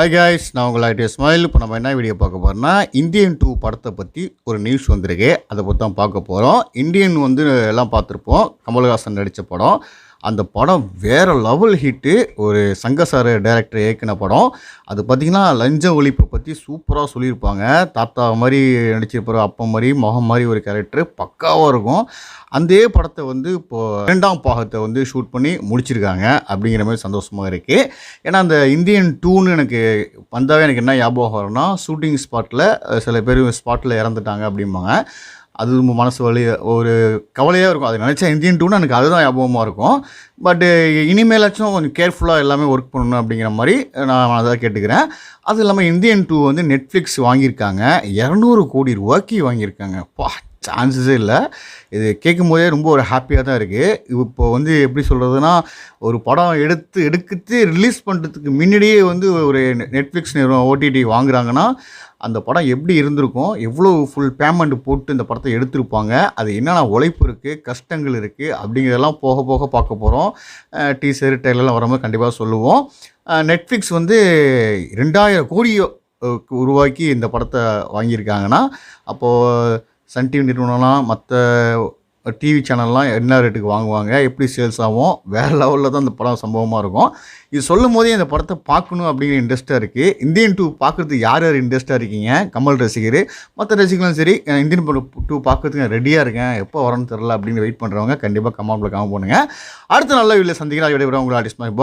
Hi guys நான் உங்கள் idea smile இப்போ நம்ம என்ன வீடியோ பார்க்க போகிறோம்னா இந்தியன் டூ படத்தை பற்றி ஒரு நியூஸ் வந்திருக்கு. அதை பற்றி தான் பார்க்க போகிறோம் இந்தியன் வந்து எல்லாம் பார்த்துருப்போம். கமல்ஹாசன் நடித்த படம். அந்த படம் வேறு லெவல் ஹிட்டு ஒரு சங்கசார டேரக்டர் இயக்கின படம். அது பார்த்திங்கன்னா லஞ்ச ஒழிப்பை பற்றி சூப்பராக சொல்லியிருப்பாங்க. தாத்தா மாதிரி நடிச்சிருப்பார் அப்பா மாதிரி முகம் மாதிரி ஒரு கேரக்டர் பக்காவாக இருக்கும். அந்த படத்தை வந்து இப்போது ரெண்டாம் பாகத்தை வந்து ஷூட் பண்ணி முடிச்சிருக்காங்க அப்படிங்கிற மாதிரி சந்தோஷமாக இருக்குது ஏன்னா அந்த இந்தியன் டூன்னு எனக்கு வந்தாவே எனக்கு என்ன ஞாபகம் வரும்னா ஷூட்டிங் ஸ்பாட்டில் சில பேர் ஸ்பாட்டில் இறந்துட்டாங்க அப்படிம்பாங்க. அது ரொம்ப மனசு வலி ஒரு கவலையாக இருக்கும். அது நினச்சா இந்தியன் டூன்னு எனக்கு அதுதான் ஞாபகமாக இருக்கும். பட்டு இனிமேலாச்சும் கொஞ்சம் கேர்ஃபுல்லாக எல்லாமே ஒர்க் பண்ணணும் அப்படிங்கிற மாதிரி நான் அதை கேட்டுக்கிறேன். அது இல்லாமல் இந்தியன் டூ வந்து நெட்ஃப்ளிக்ஸ் வாங்கியிருக்காங்க. இரநூறு கோடி ரூபாய்க்கு வாங்கியிருக்காங்க. பா சான்சஸே இல்லை. இது கேட்கும்போதே ரொம்ப ஒரு ஹாப்பியாக தான் இருக்குது இப்போ வந்து எப்படி சொல்கிறதுனா ஒரு படம் எடுத்து எடுத்து ரிலீஸ் பண்ணுறதுக்கு முன்னாடியே வந்து ஒரு நெட்ஃப்ளிக்ஸ் நிறுவனம் ஓடிடி வாங்குறாங்கன்னா அந்த படம் எப்படி இருந்திருக்கும்? எவ்வளோ ஃபுல் பேமெண்ட் போட்டு இந்த படத்தை எடுத்திருப்பாங்க? அது என்னென்ன உழைப்பு இருக்குது கஷ்டங்கள் இருக்குது அப்படிங்கிறதெல்லாம் போக போக பார்க்க போகிறோம் டீசர் டெய்லர்லாம் வரும்போது கண்டிப்பாக சொல்லுவோம். நெட்ஃப்ளிக்ஸ் வந்து ரெண்டாயிரம் கோடியோ உருவாக்கி இந்த படத்தை வாங்கியிருக்காங்கன்னா அப்போது சன் டிவி நிறுவனம்லாம் மற்ற டிவி சேனல்லாம் என்ன ரேட்டுக்கு வாங்குவாங்க எப்படி சேல்ஸ் ஆகும் வேறு லெவலில் தான் இந்த படம் சம்பவமாக இருக்கும். இது சொல்லும் போதே இந்த படத்தை பார்க்கணும் அப்படிங்கிற இன்ட்ரெஸ்ட்டாக இருக்குது இந்தியன் டூ பார்க்குறதுக்கு யார் யார் இன்ட்ரெஸ்ட்டாக இருக்கீங்க? கமல் ரசிகர் மற்ற ரசிகர்களும் சரி இந்தியன் படம் டூ பார்க்குறதுக்கு ரெடியாக இருக்கேன். எப்போ வரேன்னு தெரில அப்படின்னு வெயிட் பண்ணுறவங்க கண்டிப்பாக கமெண்ட்டில் கமெண்ட் பண்ணுங்கள் அடுத்த நல்ல வீட்டில் சந்திக்கிறேன் விடைபெற உங்களை ஆர்டிஸ்ட் பாய்